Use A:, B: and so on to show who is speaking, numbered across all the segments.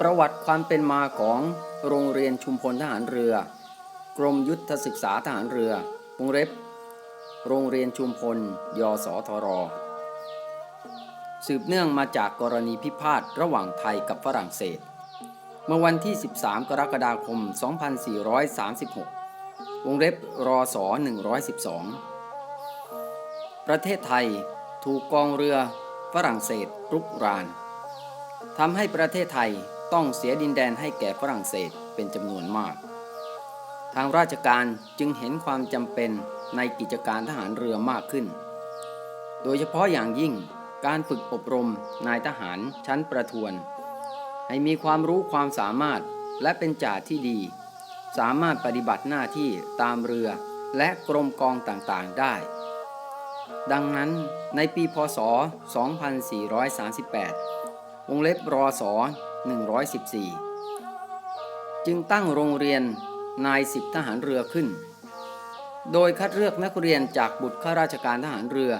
A: ประวัติความเป็นมาของโรงเรียนชุมพลทหารเรือ กรมยุทธศึกษาทหารเรือวงเล็บ โรงเรียนชุมพล ยสทร สืบเนื่องมาจากกรณีพิพาทระหว่างไทยกับฝรั่งเศส เมื่อวันที่ 13 กรกฎาคม 2436 วงเล็บรอส112 ประเทศไทยถูกกองเรือฝรั่งเศสรุกรานทำให้ประเทศไทย ต้องเสียดินแดนให้แก่ฝรั่งเศสเป็นจำนวนมาก ทางราชการจึงเห็นความจำเป็นในกิจการทหารเรือมากขึ้น โดยเฉพาะอย่างยิ่งการฝึกอบรมนายทหารชั้นประทวน ให้มีความรู้ความสามารถและเป็นจ่าที่ดี สามารถปฏิบัติหน้าที่ตามเรือและกรมกองต่างๆได้ ดังนั้นในปีพศ 2438 วงเล็บรอส 114 จึงตั้งโรงเรียนนายสิบทหารเรือขึ้น โดยคัดเลือกนักเรียนจากบุตรข้าราชการทหารเรือ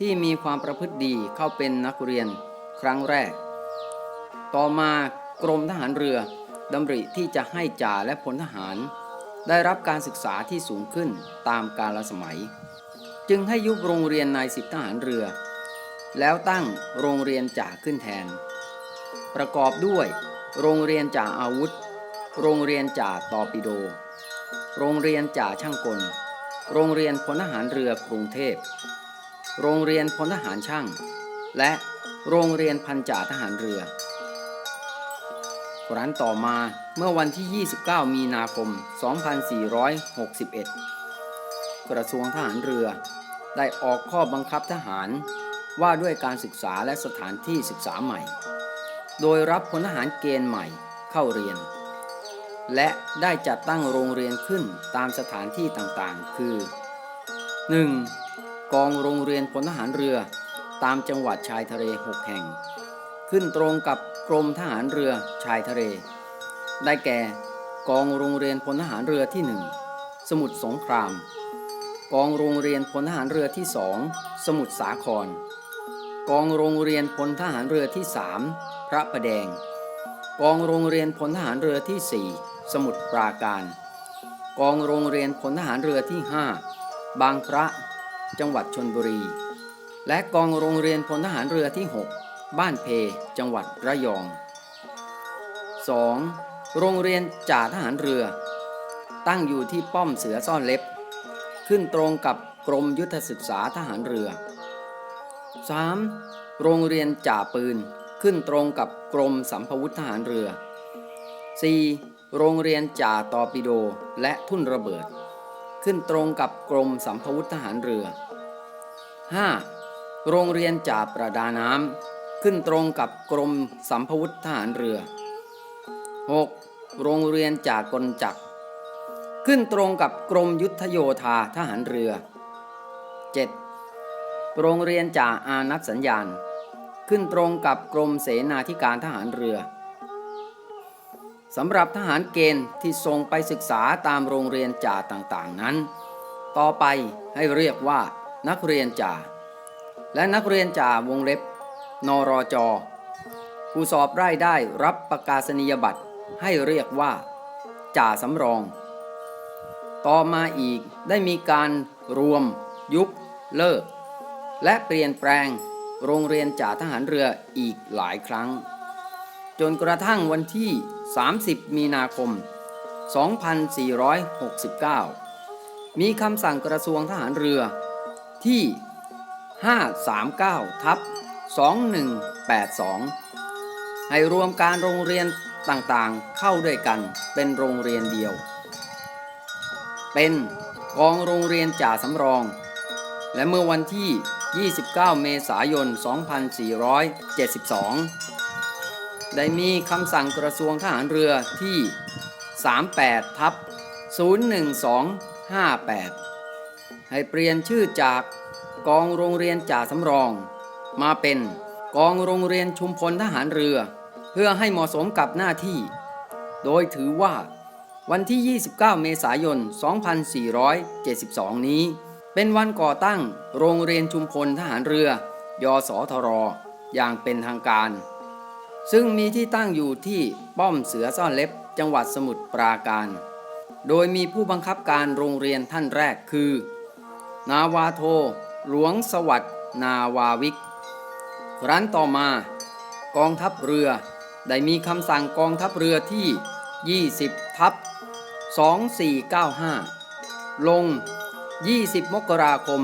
A: ที่มีความประพฤติดีเข้าเป็นนักเรียนครั้งแรก ต่อมากรมทหารเรือดำริที่จะให้จ่าและพลทหาร ได้รับการศึกษาที่สูงขึ้นตามกาลสมัย จึงให้ยุบโรงเรียนนายสิบทหารเรือ แล้วตั้งโรงเรียนจ่าขึ้นแทน ประกอบด้วย โรงเรียนจ่าอาวุธ โรงเรียนจ่าตอปิโด โรงเรียนจ่าช่างกล โรงเรียนพลทหารเรือกรุงเทพ โรงเรียนพลทหารช่าง และโรงเรียนพันจ่าทหารเรือครั้นต่อมาเมื่อวันที่ 29 มีนาคม 2461 กระทรวงทหารเรือ ได้ออกข้อบังคับทหารว่าด้วยการศึกษาและสถานที่ศึกษาใหม่ โดยรับพลทหารเกณฑ์ใหม่เข้าเรียน และได้จัดตั้งโรงเรียนขึ้นตามสถานที่ต่างๆ คือ 1. กองโรงเรียนพลทหารเรือตามจังหวัดชายทะเล 6 แห่ง ขึ้นตรงกับกรมทหารเรือชายทะเล ได้แก่ กองโรงเรียนพลทหารเรือที่ 1 สมุทรสงคราม กองโรงเรียนพลทหารเรือที่สองสมุทรสาคร กองโรงเรียนพลทหารเรือที่สามพระประแดง กองโรงเรียนพลทหารเรือที่สี่สมุทรปราการ กองโรงเรียนพลทหารเรือที่ห้าบางพระ จังหวัดชนบุรี และกองโรงเรียนพลทหารเรือที่หกบ้านเพ จังหวัดระยอง 2. โรงเรียนจ่าทหารเรือ ตั้งอยู่ที่ป้อมเสือซ่อนเล็บ ขึ้นตรงกับกรมยุทธศึกษาทหารเรือ 3. โรงเรียนจ่าปืนขึ้นตรงกับกรมสัมพวุธทหารเรือ 4. โรงเรียนจ่าตอปิโดและทุ่นระเบิด ขึ้นตรงกับกรมสัมพวุธทหารเรือ 5. โรงเรียนจ่าประดาน้ำขึ้นตรงกับกรมสัมพวุธทหารเรือ 6. โรงเรียนจ่ากลจักร ขึ้นตรงกับกรมยุทธโยธาทหารเรือ 7. โรงเรียนจ่าอานัตสัญญาณ ขึ้นตรงกับกรมเสนาธิการทหารเรือสำหรับทหารเกณฑ์ที่ส่งไปศึกษาตามโรงเรียนจ่าต่างๆนั้น ต่อไปให้เรียกว่า นักเรียนจ่า และนักเรียนจ่าวงเล็บ นรจผู้สอบได้ได้รับประกาศนียบัตรให้เรียกว่า จ่าสำรอง ต่อมาอีกได้มีการรวม ยุบ เลิก และเปลี่ยนแปลงโรงเรียนจ่าทหารเรืออีกหลายครั้ง จนกระทั่งวันที่ 30 มีนาคม 2469 มีคำสั่งกระทรวงทหารเรือที่ 539 ทับ 2182 ให้รวมการโรงเรียนต่างๆเข้าด้วยกันเป็นโรงเรียนเดียว เป็นกองโรงเรียนจ่าสำรอง และเมื่อวันที่ 29 เมษายน 2472 ได้มีคำสั่งกระทรวงทหารเรือที่ 38 ทับ 01258 ให้เปลี่ยนชื่อจากกองโรงเรียนจ่าสำรอง มาเป็นกองโรงเรียนชุมพลทหารเรือ เพื่อให้เหมาะสมกับหน้าที่ โดยถือว่าวันที่ 29 เมษายน 2472 นี้ เป็นวันก่อตั้งโรงเรียนชุมพลทหารเรือ ยสทร อย่างเป็นทางการ ซึ่งมีที่ตั้งอยู่ที่ป้อมเสือซ่อนเล็บจังหวัดสมุทรปราการ โดยมีผู้บังคับการโรงเรียนท่านแรกคือ นาวาโท หลวงสวัสดนาวาวิกครั้นต่อมากองทัพเรือ ได้มีคำสั่งกองทัพเรือที่ 20 ทับ 2495 ลง 20 มกราคม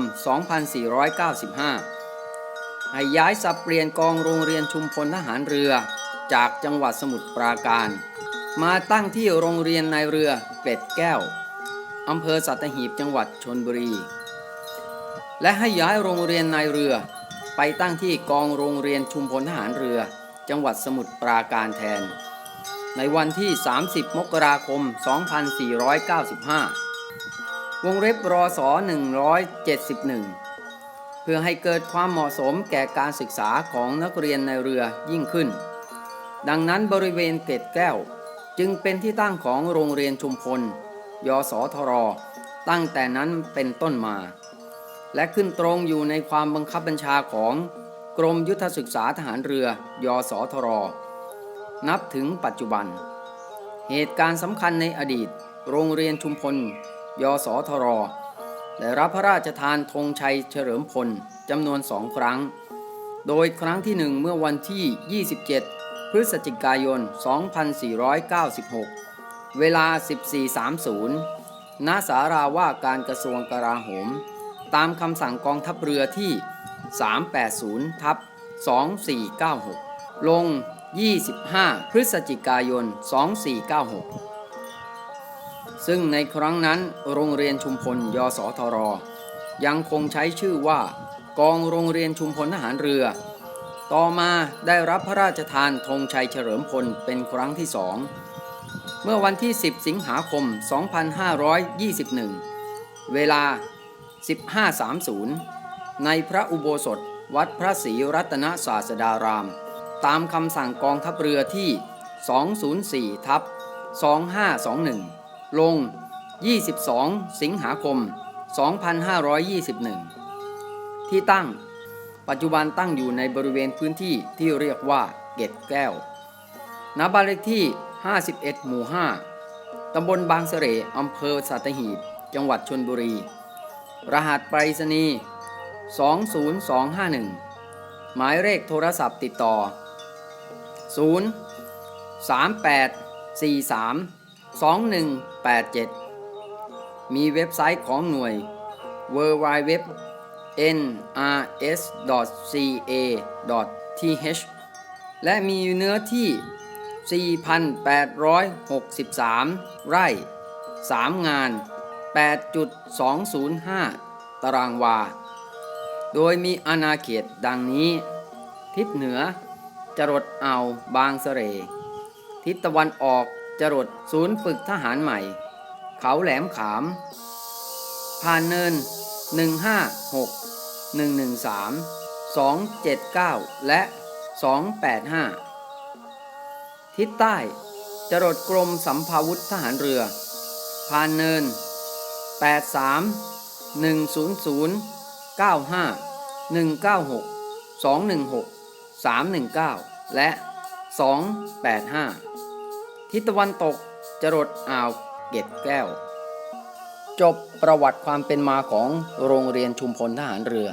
A: 2495 ให้ย้ายสับเปลี่ยนกองโรงเรียนชุมพลทหารเรือ จากจังหวัดสมุทรปราการ มาตั้งที่โรงเรียนนายเรือเกล็ดแก้วอำเภอสัตหีบจังหวัดชนบุรี และให้ย้ายโรงเรียนนายเรือ ไปตั้งที่กองโรงเรียนชุมพลทหารเรือ จังหวัดสมุทรปราการแทน ในวันที่ 30 มกราคม 2495 วงเล็บรอสอ171 เพื่อให้เกิดความเหมาะสมแก่การศึกษาของนักเรียนในเรือยิ่งขึ้น ดังนั้นบริเวณเกล็ดแก้ว จึงเป็นที่ตั้งของโรงเรียนชุมพล ยสทร ตั้งแต่นั้นเป็นต้นมา และขึ้นตรงอยู่ในความบังคับบัญชาของกรมยุทธศึกษาทหารเรือ ยสทร นับถึงปัจจุบัน เหตุการณ์สำคัญในอดีต โรงเรียนชุมพล ยสทร ได้รับพระราชทานธงชัยเฉลิมพลจำนวนสองครั้ง โดยครั้งที่หนึ่งเมื่อวันที่ 27 พฤศจิกายน 2496 เวลา 14.30 ณ สาราว่าการกระทรวงกลาโหม ตามคำสั่งกองทัพเรือที่ 380 ทับ 2496 ลง 25 พฤศจิกายน 2496 ซึ่งในครั้งนั้นโรงเรียนชุมพลยสทร ยังคงใช้ชื่อว่า กองโรงเรียนชุมพลทหารเรือ ต่อมาได้รับพระราชทานธงชัยเฉลิมพลเป็นครั้งที่สอง เมื่อวันที่ 10 สิงหาคม 2521 เวลา 15.30 ในพระอุโบสถวัดพระศรีรัตนศาสดาราม ตามคำสั่งกองทัพเรือที่ 204 ทับ 2521 ลง 22 สิงหาคม 2521 ที่ตั้ง ปัจจุบันตั้งอยู่ในบริเวณพื้นที่ที่เรียกว่าเกตแก้วณบ้านเลขที่ 51 หมู่ 5 ตำบลบางเสร่อำเภอสัตหีบ จังหวัดชนบุรี รหัสไปรษณีย์ 20251 หมายเลขโทรศัพท์ติดต่อ 0 38 43 2187 มีเว็บไซต์ของหน่วย w w w nrs.ca.th และมีเนื้อที่ 4,863 ไร่ 3 งาน 8.205 ตารางวา โดยมีอาณาเขตดังนี้ ทิศเหนือ จรดอ่าวบางเสร่ทิศตะวันออก จรดศูนย์ฝึกทหารใหม่ เขาแหลมขาม ผ่านเนิน 156 113 279 และ 285 ทิศใต้ จรดกรมสัมภาวุธทหารเรือ ผ่านเนิน 83 100 95 196 216 319 และ 285 ทิศตะวันตกจรดอ่าวเกร็ดแก้ว จบประวัติความเป็นมาของโรงเรียนชุมพลทหารเรือ